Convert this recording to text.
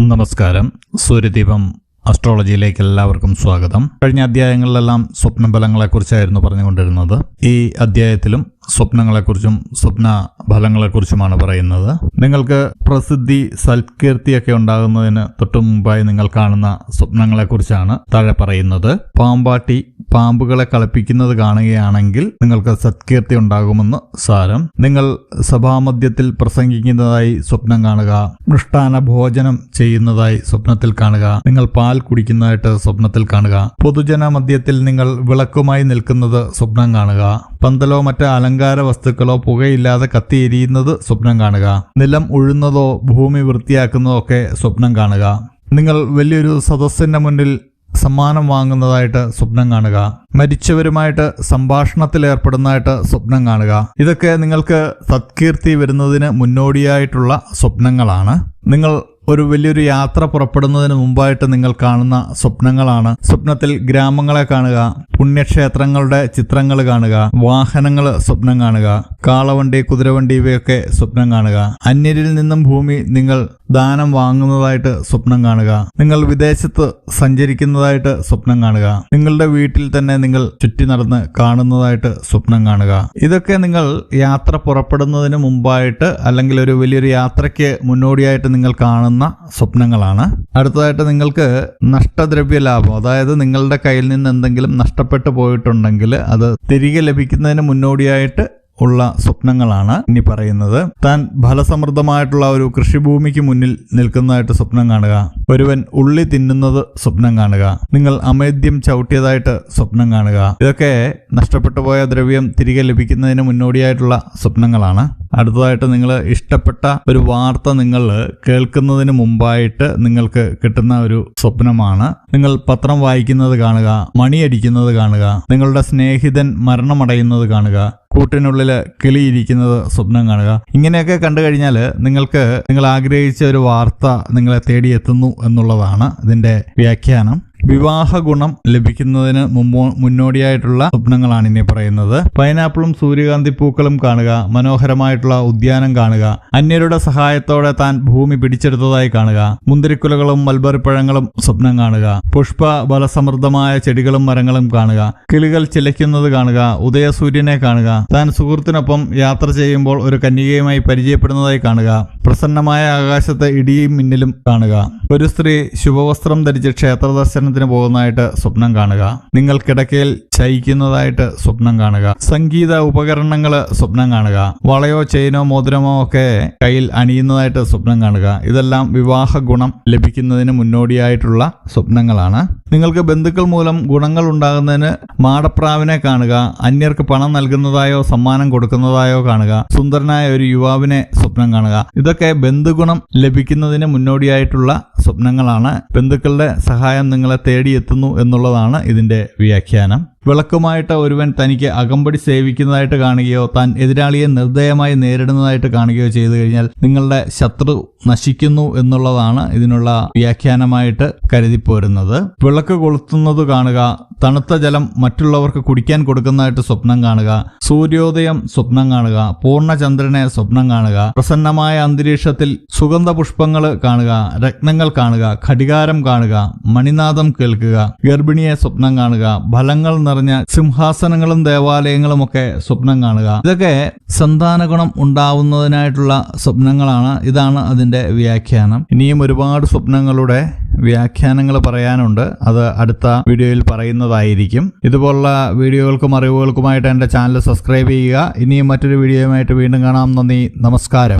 നമസ്കാരം. സൂര്യദീപം അസ്ട്രോളജിയിലേക്ക് എല്ലാവർക്കും സ്വാഗതം. കഴിഞ്ഞ അധ്യായങ്ങളിലെല്ലാം സ്വപ്ന സ്വപ്നഫലങ്ങളെക്കുറിച്ചായിരുന്നു പറഞ്ഞുകൊണ്ടിരുന്നത്. ഈ അധ്യായത്തിലും സ്വപ്നങ്ങളെക്കുറിച്ചും സ്വപ്ന ഫലങ്ങളെക്കുറിച്ചുമാണ് പറയുന്നത്. നിങ്ങൾക്ക് പ്രസിദ്ധി സൽകീർത്തിയൊക്കെ ഉണ്ടാകുന്നതിന് തൊട്ടു മുമ്പായി നിങ്ങൾ കാണുന്ന സ്വപ്നങ്ങളെക്കുറിച്ചാണ് താഴെ പറയുന്നത്. പാമ്പാട്ടി പാമ്പുകളെ കളിപ്പിക്കുന്നത് കാണുകയാണെങ്കിൽ നിങ്ങൾക്ക് സത്കീർത്തി ഉണ്ടാകുമെന്ന് സാരം. നിങ്ങൾ സഭാമധ്യത്തിൽ പ്രസംഗിക്കുന്നതായി സ്വപ്നം കാണുക. മൃഷ്ടാന ഭോജനം ചെയ്യുന്നതായി സ്വപ്നത്തിൽ കാണുക. നിങ്ങൾ പാൽ കുടിക്കുന്നതായിട്ട് സ്വപ്നത്തിൽ കാണുക. പൊതുജന മധ്യത്തിൽ നിങ്ങൾ വിളക്കുമായി നിൽക്കുന്നത് സ്വപ്നം കാണുക. പന്തലോ മറ്റ് അലങ്കാര വസ്തുക്കളോ പുകയില്ലാതെ കത്തിയെരിയുന്നത് സ്വപ്നം കാണുക. നിലം ഉഴുന്നതോ ഭൂമി വൃത്തിയാക്കുന്നതോ ഒക്കെ സ്വപ്നം കാണുക. നിങ്ങൾ വലിയൊരു സദസ്സിന്റെ മുന്നിൽ സമ്മാനം വാങ്ങുന്നതായിട്ട് സ്വപ്നം കാണുക. മരിച്ചവരുമായിട്ട് സംഭാഷണത്തിൽ ഏർപ്പെടുന്നതായിട്ട് സ്വപ്നം കാണുക. ഇതൊക്കെ നിങ്ങൾക്ക് സത്കീർത്തി വരുന്നതിന് മുന്നോടിയായിട്ടുള്ള സ്വപ്നങ്ങളാണ്. നിങ്ങൾ ഒരു വലിയൊരു യാത്ര പുറപ്പെടുന്നതിന് മുമ്പായിട്ട് നിങ്ങൾ കാണുന്ന സ്വപ്നങ്ങളാണ്. സ്വപ്നത്തിൽ ഗ്രാമങ്ങളെ കാണുക പുണ്യക്ഷേത്രങ്ങളുടെ ചിത്രങ്ങൾ കാണുക വാഹനങ്ങൾ സ്വപ്നം കാണുക കാളവണ്ടി കുതിരവണ്ടി ഇവയൊക്കെ സ്വപ്നം കാണുക. അന്യരിൽ നിന്നും ഭൂമി നിങ്ങൾ ദാനം വാങ്ങുന്നതായിട്ട് സ്വപ്നം കാണുക. നിങ്ങൾ വിദേശത്ത് സഞ്ചരിക്കുന്നതായിട്ട് സ്വപ്നം കാണുക. നിങ്ങളുടെ വീട്ടിൽ തന്നെ നിങ്ങൾ ചുറ്റി നടന്ന് കാണുന്നതായിട്ട് സ്വപ്നം കാണുക. ഇതൊക്കെ നിങ്ങൾ യാത്ര പുറപ്പെടുന്നതിന് മുമ്പായിട്ട് അല്ലെങ്കിൽ ഒരു വലിയൊരു യാത്രയ്ക്ക് മുന്നോടിയായിട്ട് നിങ്ങൾ കാണുന്ന സ്വപ്നങ്ങളാണ്. അടുത്തതായിട്ട് നിങ്ങൾക്ക് നഷ്ടദ്രവ്യ ലാഭം അതായത് നിങ്ങളുടെ കയ്യിൽ നിന്ന് എന്തെങ്കിലും നഷ്ടപ്പെട്ടു പോയിട്ടുണ്ടെങ്കിൽ അത് തിരികെ ലഭിക്കുന്നതിന് മുന്നോടിയായിട്ട് ഉള്ള സ്വപ്നങ്ങളാണ് ഇനി പറയുന്നത്. താൻ ഫലസമൃദ്ധമായിട്ടുള്ള ഒരു കൃഷിഭൂമിക്ക് മുന്നിൽ നിൽക്കുന്നതായിട്ട് സ്വപ്നം കാണുക. ഒരുവൻ ഉള്ളി തിന്നുന്നത് സ്വപ്നം കാണുക. നിങ്ങൾ അമേദ്യം ചവിട്ടിയതായിട്ട് സ്വപ്നം കാണുക. ഇതൊക്കെ നഷ്ടപ്പെട്ടു പോയ ദ്രവ്യം തിരികെ ലഭിക്കുന്നതിന് മുന്നോടിയായിട്ടുള്ള സ്വപ്നങ്ങളാണ്. അടുത്തതായിട്ട് നിങ്ങൾ ഇഷ്ടപ്പെട്ട ഒരു വാർത്ത നിങ്ങൾ കേൾക്കുന്നതിന് മുമ്പായിട്ട് നിങ്ങൾക്ക് കിട്ടുന്ന ഒരു സ്വപ്നമാണ്. നിങ്ങൾ പത്രം വായിക്കുന്നത് കാണുക മണിയടിക്കുന്നത് കാണുക നിങ്ങളുടെ സ്നേഹിതൻ മരണമടയുന്നത് കാണുക കൂട്ടിനുള്ളിൽ കിളിയിരിക്കുന്നത് സ്വപ്നം കാണുക. ഇങ്ങനെയൊക്കെ കണ്ടു കഴിഞ്ഞാൽ നിങ്ങൾക്ക് നിങ്ങൾ ആഗ്രഹിച്ച ഒരു വാർത്ത നിങ്ങളെ തേടിയെത്തുന്നു എന്നുള്ളതാണ് ഇതിന്റെ വ്യാഖ്യാനം. വിവാഹ ഗുണം ലഭിക്കുന്നതിന് മുമ്പോ മുന്നോടിയായിട്ടുള്ള സ്വപ്നങ്ങളാണ് ഇനി പറയുന്നത്. പൈനാപ്പിളും സൂര്യകാന്തി പൂക്കളും കാണുക മനോഹരമായിട്ടുള്ള ഉദ്യാനം കാണുക അന്യരുടെ സഹായത്തോടെ താൻ ഭൂമി പിടിച്ചെടുത്തതായി കാണുക മുന്തിരിക്കുലകളും മൽബറി പഴങ്ങളും സ്വപ്നം കാണുക പുഷ്പ ബലസമൃദ്ധമായ ചെടികളും മരങ്ങളും കാണുക കിളികൾ ചിലയ്ക്കുന്നത് കാണുക ഉദയസൂര്യനെ കാണുക താൻ സുഹൃത്തിനൊപ്പം യാത്ര ചെയ്യുമ്പോൾ ഒരു കന്യകയുമായി പരിചയപ്പെടുന്നതായി കാണുക പ്രസന്നമായ ആകാശത്തെ ഇടിയും മിന്നലും കാണുക. ഒരു സ്ത്രീ ശുഭവസ്ത്രം ധരിച്ച് ക്ഷേത്ര ദർശനത്തിന് പോകുന്നതായിട്ട് സ്വപ്നം കാണുക. നിങ്ങൾ കിടക്കയിൽ ചയിക്കുന്നതായിട്ട് സ്വപ്നം കാണുക. സംഗീത ഉപകരണങ്ങൾ സ്വപ്നം കാണുക. വളയോ ചെയിനോ മോതിരമോ ഒക്കെ കയ്യിൽ അണിയുന്നതായിട്ട് സ്വപ്നം കാണുക. ഇതെല്ലാം വിവാഹ ഗുണം ലഭിക്കുന്നതിന് മുന്നോടിയായിട്ടുള്ള സ്വപ്നങ്ങളാണ്. നിങ്ങൾക്ക് ബന്ധുക്കൾ മൂലം ഗുണങ്ങൾ ഉണ്ടാകുന്നതിന് മാടപ്രാവിനെ കാണുക അന്യർക്ക് പണം നൽകുന്നതായോ സമ്മാനം കൊടുക്കുന്നതായോ കാണുക സുന്ദരനായ ഒരു യുവാവിനെ സ്വപ്നം കാണുക. ഇതൊക്കെ ബന്ധുഗുണം ലഭിക്കുന്നതിന് മുന്നോടിയായിട്ടുള്ള സ്വപ്നങ്ങളാണ്. ബന്ധുക്കളുടെ സഹായം നിങ്ങളെ തേടിയെത്തുന്നു എന്നുള്ളതാണ് ഇതിന്റെ വ്യാഖ്യാനം. വിളക്കുമായിട്ട് ഒരുവൻ തനിക്ക് അകമ്പടി സേവിക്കുന്നതായിട്ട് കാണുകയോ താൻ എതിരാളിയെ നിർദ്ദയമായി നേരിടുന്നതായിട്ട് കാണുകയോ ചെയ്തു കഴിഞ്ഞാൽ നിങ്ങളുടെ ശത്രു നശിക്കുന്നു എന്നുള്ളതാണ് ഇതിനുള്ള വ്യാഖ്യാനമായിട്ട് കരുതിപ്പോരുന്നത്. വിളക്ക് കൊളുത്തുന്നത് കാണുക തണുത്ത ജലം മറ്റുള്ളവർക്ക് കുടിക്കാൻ കൊടുക്കുന്നതായിട്ട് സ്വപ്നം കാണുക സൂര്യോദയം സ്വപ്നം കാണുക പൂർണചന്ദ്രനെ സ്വപ്നം കാണുക പ്രസന്നമായ അന്തരീക്ഷത്തിൽ സുഗന്ധ പുഷ്പങ്ങൾ കാണുക രത്നങ്ങൾ കാണുക ഘടികാരം കാണുക മണിനാദം കേൾക്കുക ഗർഭിണിയെ സ്വപ്നം കാണുക ഫലങ്ങൾ നിറഞ്ഞ സിംഹാസനങ്ങളും ദേവാലയങ്ങളും ഒക്കെ സ്വപ്നം കാണുക. ഇതൊക്കെ സന്താന ഗുണം ഉണ്ടാവുന്നതിനായിട്ടുള്ള സ്വപ്നങ്ങളാണ്. ഇതാണ് അതിന്റെ വ്യാഖ്യാനം. ഇനിയും ഒരുപാട് സ്വപ്നങ്ങളുടെ വ്യാഖ്യാനങ്ങൾ പറയാനുണ്ട്. അത് അടുത്ത വീഡിയോയിൽ പറയുന്നതായിരിക്കും. ഇതുപോലുള്ള വീഡിയോകൾക്കും അറിവുകൾക്കുമായിട്ട് എന്റെ ചാനൽ സബ്സ്ക്രൈബ് ചെയ്യുക. ഇനിയും മറ്റൊരു വീഡിയോയുമായിട്ട് വീണ്ടും കാണാം. നന്ദി. നമസ്കാരം.